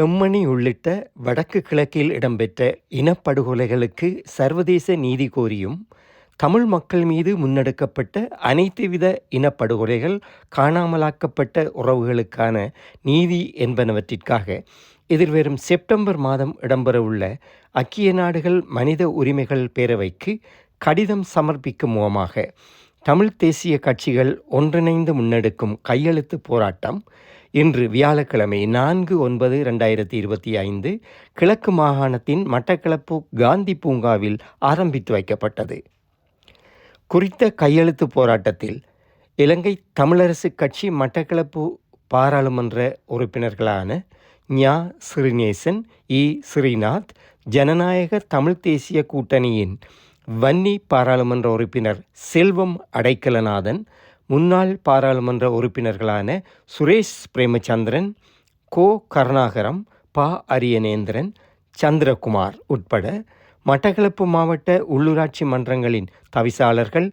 செம்மணி உள்ளிட்ட வடக்கு கிழக்கில் இடம்பெற்ற இனப்படுகொலைகளுக்கு சர்வதேச நீதி கோரியும் தமிழ் மக்கள் மீது முன்னெடுக்கப்பட்ட அனைத்துவித இனப்படுகொலைகள் காணாமலாக்கப்பட்ட உறவுகளுக்கான நீதி என்பனவற்றிற்காக எதிர்வரும் செப்டம்பர் மாதம் இடம்பெறவுள்ள ஐக்கிய நாடுகள் மனித உரிமைகள் பேரவைக்கு கடிதம் சமர்ப்பிக்கும் முகமாக தமிழ் தேசிய கட்சிகள் ஒன்றிணைந்து முன்னெடுக்கும் கையெழுத்து போராட்டம் இன்று வியாழக்கிழமை நான்கு ஒன்பது ரெண்டாயிரத்தி இருபத்தி ஐந்து கிழக்கு மாகாணத்தின் மட்டக்களப்பு காந்தி பூங்காவில் ஆரம்பித்து வைக்கப்பட்டது. குறித்த கையெழுத்து போராட்டத்தில் இலங்கை தமிழரசுக் கட்சி மட்டக்களப்பு பாராளுமன்ற உறுப்பினர்களான ஞா. ஸ்ரீநேசன் இ. ஸ்ரீநாத் ஜனநாயக தமிழ் தேசிய கூட்டணியின் வன்னி பாராளுமன்ற உறுப்பினர் செல்வம் அடைக்கலநாதன் முன்னாள் பாராளுமன்ற உறுப்பினர்களான சுரேஷ் பிரேமச்சந்திரன் கோ. கருணாகரம் ப. அரியநேந்திரன் சந்திரகுமார் உட்பட மட்டக்களப்பு மாவட்ட உள்ளூராட்சி மன்றங்களின் தவிசாளர்கள்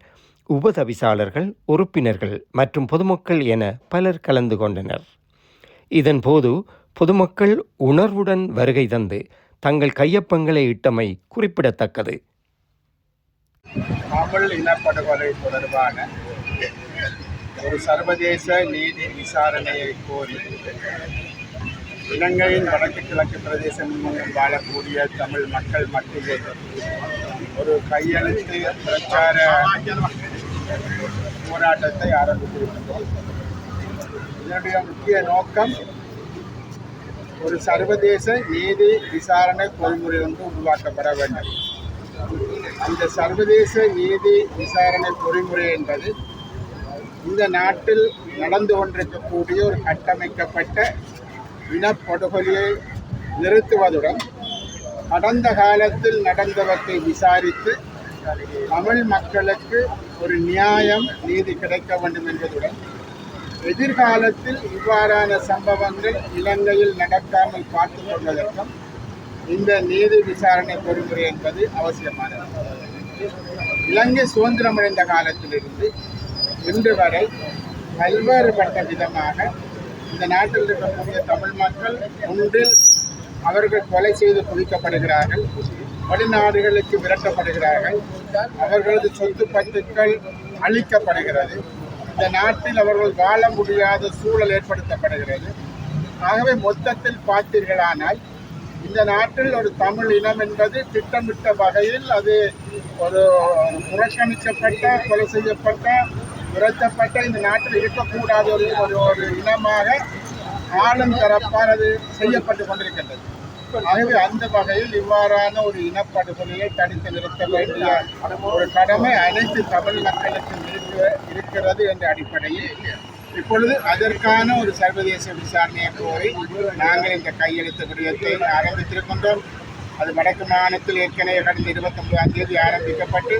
உபதவிசாளர்கள் உறுப்பினர்கள் மற்றும் பொதுமக்கள் என பலர் கலந்து கொண்டனர். இதன்போது பொதுமக்கள் உணர்வுடன் வருகை தந்து தங்கள் கையொப்பங்களை இட்டமை குறிப்பிடத்தக்கது. தமிழ் இனப்படுகொலை தொடர்பான ஒரு சர்வதேச நீதி விசாரணையை கோரி இலங்கையின் வடக்கு கிழக்கு பிரதேசம் முழுவதும் வாழக்கூடிய தமிழ் மக்கள் மட்டுமே ஒரு கையெழுத்து பிரச்சார போராட்டத்தை ஆரம்பித்திருக்கிறோம். இதனுடைய முக்கிய நோக்கம் ஒரு சர்வதேச நீதி விசாரணை பொறிமுறை ஒன்று உருவாக்கப்பட வேண்டும். அந்த சர்வதேச நீதி விசாரணை பொறிமுறை என்பது இந்த நாட்டில் நடந்து கொண்டிருக்கக்கூடிய ஒரு கட்டமைக்கப்பட்ட இனப்படுகொலையை நிறுத்துவதுடன் கடந்த காலத்தில் நடந்தவற்றை விசாரித்து தமிழ் மக்களுக்கு ஒரு நியாயம் நீதி கிடைக்க வேண்டும் என்பதுடன் எதிர்காலத்தில் இவ்வாறான சம்பவங்கள் இலங்கையில் நடக்காமல் பார்த்து கொள்வதற்கும் இந்த நீதி விசாரணை பொறிமுறை என்பது அவசியமானது. இலங்கை சுதந்திரமடைந்த காலத்திலிருந்து இன்று வரை பல்வேறுபட்ட விதமாக இந்த நாட்டில் இருக்கக்கூடிய தமிழ் மக்கள் ஒன்றில் அவர்கள் கொலை செய்து குவிக்கப்படுகிறார்கள் வெளிநாடுகளுக்கு விரட்டப்படுகிறார்கள் அவர்களது சொத்து பத்துக்கள் அழிக்கப்படுகிறது. இந்த நாட்டில் அவர்கள் வாழ முடியாத சூழல் ஏற்படுத்தப்படுகிறது. ஆகவே மொத்தத்தில் பார்த்தீர்களானால் இந்த நாட்டில் ஒரு தமிழ் இனம் என்பது திட்டமிட்ட வகையில் அது ஒரு புறக்கணிக்கப்பட்ட கொலை செய்யப்பட்ட விரட்டப்பட்ட இந்த நாட்டில் இருக்கக்கூடாத ஒரு ஒரு ஒரு இனமாக ஆளும் தரப்பால் அது செய்யப்பட்டு கொண்டிருக்கின்றது. ஆகவே அந்த வகையில் இவ்வாறான ஒரு இனப்படுகொலையை தடுத்து நிறுத்த வேண்டிய ஒரு கடமை அனைத்து தமிழ் மக்களுக்கும் இருக்க இருக்கிறது என்ற அடிப்படையில் இப்பொழுது அதற்கான ஒரு சர்வதேச விசாரணையை கோரி நாங்கள் இந்த கையெழுத்து விடயத்தை ஆரம்பித்திருக்கின்றோம். அது வடக்கு மாநிலத்தில் ஏற்கனவே கடந்த இருபத்தொன்பதாம் தேதி ஆரம்பிக்கப்பட்டு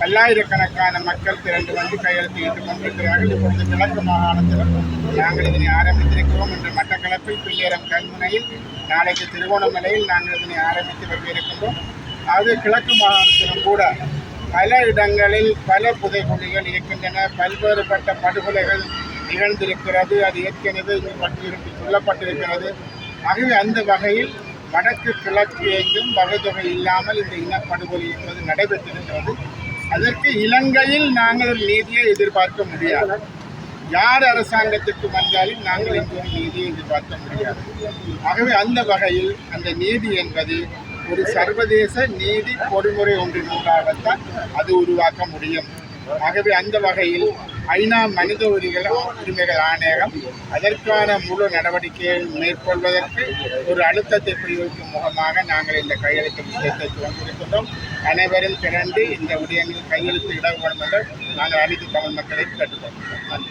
பல்லாயிரக்கணக்கான மக்கள் திரண்டு வந்து கையெழுத்து கொண்டிருக்கிறார்கள். இப்பொழுது கிழக்கு மாகாணத்தில் நாங்கள் இதனை ஆரம்பித்திருக்கிறோம். இன்று மட்டக்களப்பில் பிள்ளையரம் கல்முனையில் நாளைக்கு திருவோணமலையில் நாங்கள் இதனை ஆரம்பித்து வைத்திருக்கின்றோம் அது கிழக்கு மாகாணத்திலும் கூட பல இடங்களில் பல புதைகுழிகள் இருக்கின்றன. பல்வேறுபட்ட படுகொலைகள் நிகழ்ந்திருக்கிறது. அது ஏற்கனவே இங்கு பட்டியலிட்டு சொல்லப்பட்டிருக்கிறது. ஆகவே அந்த வகையில் வடக்கு கிழக்கு எங்கும் வகைத்தொகை இல்லாமல் இந்த இனப்படுகொலை என்பது நடைபெற்றிருக்கிறது. அதற்கு இலங்கையில் நாங்கள் நீதியை எதிர்பார்க்க முடியாது. யார் அரசாங்கத்திற்கு வந்தாலும் நாங்கள் இங்கு நீதியை எதிர்பார்க்க முடியாது. ஆகவே அந்த வகையில் அந்த நீதி என்பது ஒரு சர்வதேச நீதி பொறிமுறை ஒன்றின் மூலமாகத்தான் அது உருவாக்க முடியும். ஆகவே அந்த வகையில் ஐநா மனித உரிமைகள் உரிமைகள் ஆணையகம் அதற்கான முழு நடவடிக்கையை மேற்கொள்வதற்கு ஒரு அழுத்தத்தை பிரயோகிக்கும் முகமாக நாங்கள் இந்த கையெழுத்து விஷயத்தை துவங்கியிருக்கின்றோம் அனைவரும் திரண்டு இந்த விடயங்களில் கையெழுத்து இட வேண்டும் என்று நாங்கள் அனைத்து தமிழ் மக்களை கேட்டுக்கொள்கிறோம்.